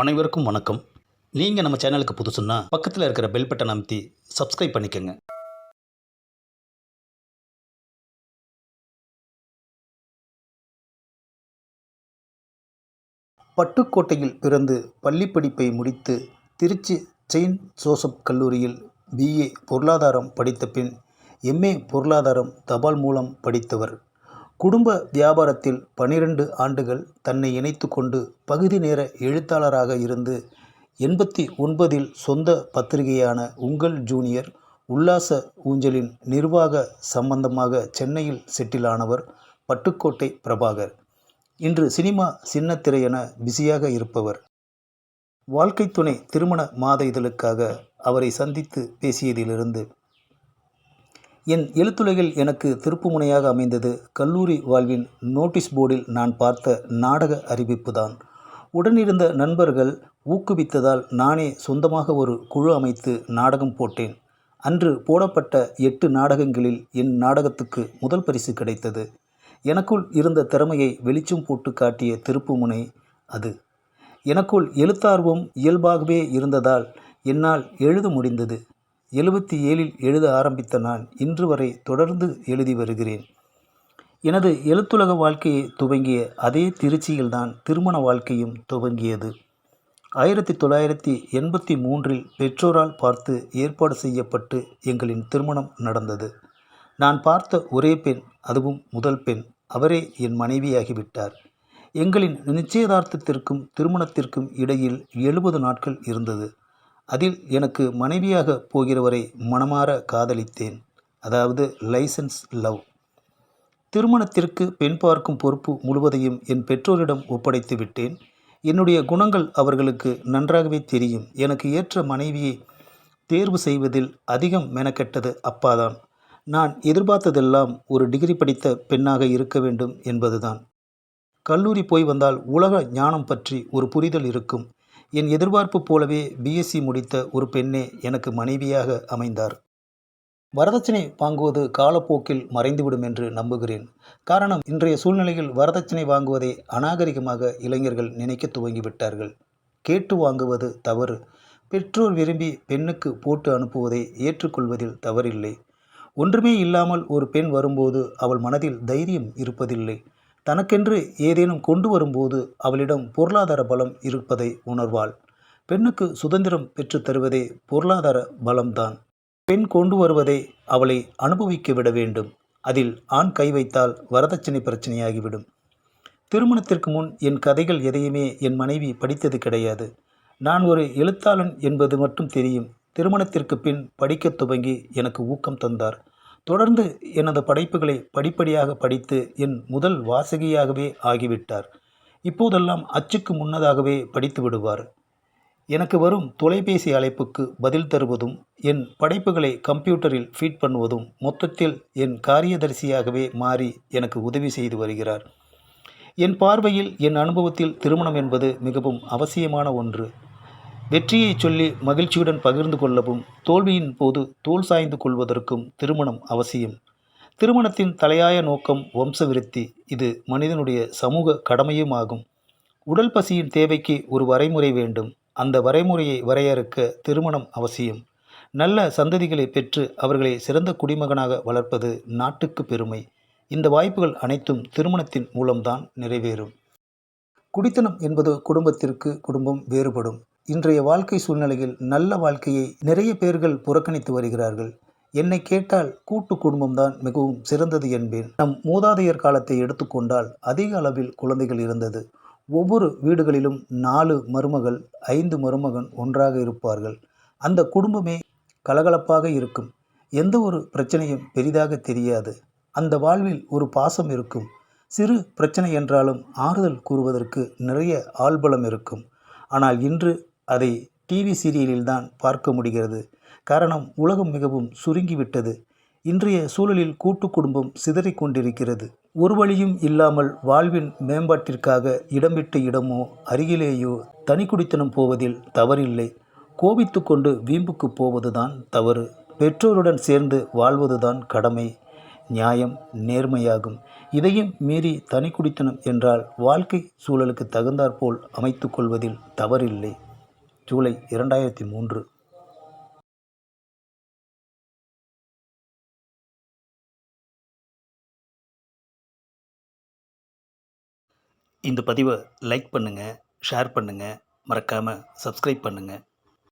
அனைவருக்கும் வணக்கம். நீங்கள் நம்ம சேனலுக்கு புதுசுன்னா பக்கத்தில் இருக்கிற பெல் பட்டன் அமைத்தி சப்ஸ்கிரைப் பண்ணிக்கோங்க. பட்டுக்கோட்டையில் பிறந்து பள்ளி படிப்பை முடித்து திருச்சி செயின்ட் ஜோசப் கல்லூரியில் பிஏ பொருளாதாரம் படித்த பின் எம்ஏ பொருளாதாரம் தபால் மூலம் படித்தவர். குடும்ப வியாபாரத்தில் பனிரெண்டு ஆண்டுகள் தன்னை இணைத்து கொண்டு பகுதி நேர எழுத்தாளராக இருந்து எண்பத்தி ஒன்பதில் சொந்த பத்திரிகையான உங்கள் ஜூனியர் உல்லாச ஊஞ்சலின் நிர்வாக சம்பந்தமாக சென்னையில் செட்டிலானவர் பட்டுக்கோட்டை பிரபாகர். இன்று சினிமா சின்னத்திரை என பிஸியாக இருப்பவர். வாழ்க்கை துணை திருமண மாத இதழுக்காக அவரை சந்தித்து பேசியதிலிருந்து என் எழுத்துலகில் எனக்கு திருப்புமுனையாக அமைந்தது கல்லூரி வாழ்வின் நோட்டீஸ் போர்டில் நான் பார்த்த நாடக அறிவிப்பு தான் உடனிருந்த நண்பர்கள் ஊக்குவித்ததால் நானே சொந்தமாக ஒரு குழு அமைத்து நாடகம் போட்டேன். அன்று போடப்பட்ட எட்டு நாடகங்களில் என் நாடகத்துக்கு முதல் பரிசு கிடைத்தது. எனக்குள் இருந்த திறமையை வெளிச்சம் போட்டு காட்டிய திருப்புமுனை அது. எனக்குள் எழுத்தார்வம் இயல்பாகவே இருந்ததால் என்னால் எழுத முடிந்தது. எழுபத்தி ஏழில் எழுத ஆரம்பித்த நான் இன்று வரை தொடர்ந்து எழுதி வருகிறேன். எனது எழுத்துலக வாழ்க்கையை துவங்கிய அதே திருச்சியில்தான் திருமண வாழ்க்கையும் துவங்கியது. ஆயிரத்தி தொள்ளாயிரத்தி எண்பத்தி மூன்றில் பெற்றோரால் பார்த்து ஏற்பாடு செய்யப்பட்டு எங்களின் திருமணம் நடந்தது. நான் பார்த்த ஒரே பெண் அதுவும் முதல் பெண் அவரே என் மனைவியாகிவிட்டார். எங்களின் நிச்சயதார்த்தத்திற்கும் திருமணத்திற்கும் இடையில் எழுபது நாட்கள் இருந்தது. அதில் எனக்கு மனைவியாக போகிறவரை மனமாற காதலித்தேன். அதாவது லைசன்ஸ் லவ். திருமணத்திற்கு பெண் பார்க்கும் பொறுப்பு முழுவதையும் என் பெற்றோரிடம் ஒப்படைத்து விட்டேன். என்னுடைய குணங்கள் அவர்களுக்கு நன்றாகவே தெரியும். எனக்கு ஏற்ற மனைவியை தேர்வு செய்வதில் அதிகம் மெனக்கெட்டது அப்பாதான். நான் எதிர்பார்த்ததெல்லாம் ஒரு டிகிரி படித்த பெண்ணாக இருக்க வேண்டும் என்பதுதான். கல்லூரி போய் வந்தால் உலக ஞானம் பற்றி ஒரு புரிதல் இருக்கும். என் எதிர்பார்ப்பு போலவே பிஎஸ்சி முடித்த ஒரு பெண்ணே எனக்கு மனைவியாக அமைந்தார். வரதட்சணை வாங்குவது காலப்போக்கில் மறைந்துவிடும் என்று நம்புகிறேன். காரணம் இன்றைய சூழ்நிலையில் வரதட்சணை வாங்குவதை அநாகரிகமாக இளைஞர்கள் நினைக்க துவங்கிவிட்டார்கள். கேட்டு வாங்குவது தவறு. பெற்றோர் விரும்பி பெண்ணுக்கு போட்டு அனுப்புவதை ஏற்றுக்கொள்வதில் தவறில்லை. ஒன்றுமே இல்லாமல் ஒரு பெண் வரும்போது அவள் மனதில் தைரியம் இருப்பதில்லை. தனக்கென்று ஏதேனும் கொண்டு வரும்போது அவளிடம் பொருளாதார பலம் இருப்பதை உணர்வாள். பெண்ணுக்கு சுதந்திரம் பெற்றுத் தருவதே பொருளாதார பலம்தான். பெண் கொண்டு வருவதை அவளை அனுபவிக்க விட வேண்டும். அதில் ஆண் கை வைத்தால் வரதட்சணை பிரச்சனையாகிவிடும். திருமணத்திற்கு முன் என் கதைகள் எதையுமே என் மனைவி படித்தது கிடையாது. நான் ஒரு எழுத்தாளன் என்பது மட்டும் தெரியும். திருமணத்திற்கு பின் படிக்கத் துவங்கி எனக்கு ஊக்கம் தந்தார். தொடர்ந்து எனது படைப்புகளை படிப்படியாக படித்து என் முதல் வாசகியாகவே ஆகிவிட்டார். இப்போதெல்லாம் அச்சுக்கு முன்னதாகவே படித்து விடுவார். எனக்கு வரும் தொலைபேசி அழைப்புக்கு பதில் தருவதும் என் படைப்புகளை கம்ப்யூட்டரில் ஃபீட் பண்ணுவதும் மொத்தத்தில் என் காரியதரிசியாகவே மாறி எனக்கு உதவி செய்து வருகிறார். என் பார்வையில் என் அனுபவத்தில் திருமணம் என்பது மிகவும் அவசியமான ஒன்று. வெற்றியை சொல்லி மகிழ்ச்சியுடன் பகிர்ந்து கொள்ளவும் தோல்வியின் போது தோல் சாய்ந்து கொள்வதற்கும் திருமணம் அவசியம். திருமணத்தின் தலையாய நோக்கம் வம்சவிருத்தி. இது மனிதனுடைய சமூக கடமையும் ஆகும் உடல் பசியின் தேவைக்கு ஒரு வரைமுறை வேண்டும். அந்த வரைமுறையை வரையறுக்க திருமணம் அவசியம். நல்ல சந்ததிகளை பெற்று அவர்களை சிறந்த குடிமகனாக வளர்ப்பது நாட்டுக்கு பெருமை. இந்த வாய்ப்புகள் அனைத்தும் திருமணத்தின் மூலம்தான் நிறைவேறும். குடித்தனம் என்பது குடும்பத்திற்கு குடும்பம் வேறுபடும். இன்றைய வாழ்க்கை சூழ்நிலையில் நல்ல வாழ்க்கையை நிறைய பேர்கள் புறக்கணித்து வருகிறார்கள். என்னை கேட்டால் கூட்டு குடும்பம்தான் மிகவும் சிறந்தது என்பேன். நம் மூதாதையர் காலத்தை எடுத்துக்கொண்டால் அதிக அளவில் குழந்தைகள் இருந்தது. ஒவ்வொரு வீடுகளிலும் நாலு மருமகள் ஐந்து மருமகன் ஒன்றாக இருப்பார்கள். அந்த குடும்பமே கலகலப்பாக இருக்கும். எந்த ஒரு பிரச்சனையும் பெரிதாக தெரியாது. அந்த வாழ்வில் ஒரு பாசம் இருக்கும். சிறு பிரச்சனை என்றாலும் ஆறுதல் கூறுவதற்கு நிறைய ஆள்பலம் இருக்கும். ஆனால் இன்று அதை டிவி சீரியலில் தான் பார்க்க முடிகிறது. காரணம் உலகம் மிகவும் சுருங்கிவிட்டது. இன்றைய சூழலில் கூட்டு குடும்பம் சிதறிக் கொண்டிருக்கிறது. ஒரு வழியும் இல்லாமல் வாழ்வின் மேம்பாட்டிற்காக இடம்விட்டு இடமோ அருகிலேயோ தனி குடித்தனம் போவதில் தவறில்லை. கோபித்து கொண்டு வீம்புக்கு போவதுதான் தவறு. பெற்றோருடன் சேர்ந்து வாழ்வதுதான் கடமை. நியாயம் நேர்மையாகும். இதையும் மீறி தனி குடித்தனம் என்றால் வாழ்க்கை சூழலுக்கு தகுந்தாற்போல் அமைத்து கொள்வதில் தவறில்லை. ஜூலை இரண்டாயிரத்தி மூன்று. இந்த பதிவை லைக் பண்ணுங்கள் ஷேர் பண்ணுங்கள் மறக்காமல் சப்ஸ்கிரைப் பண்ணுங்கள்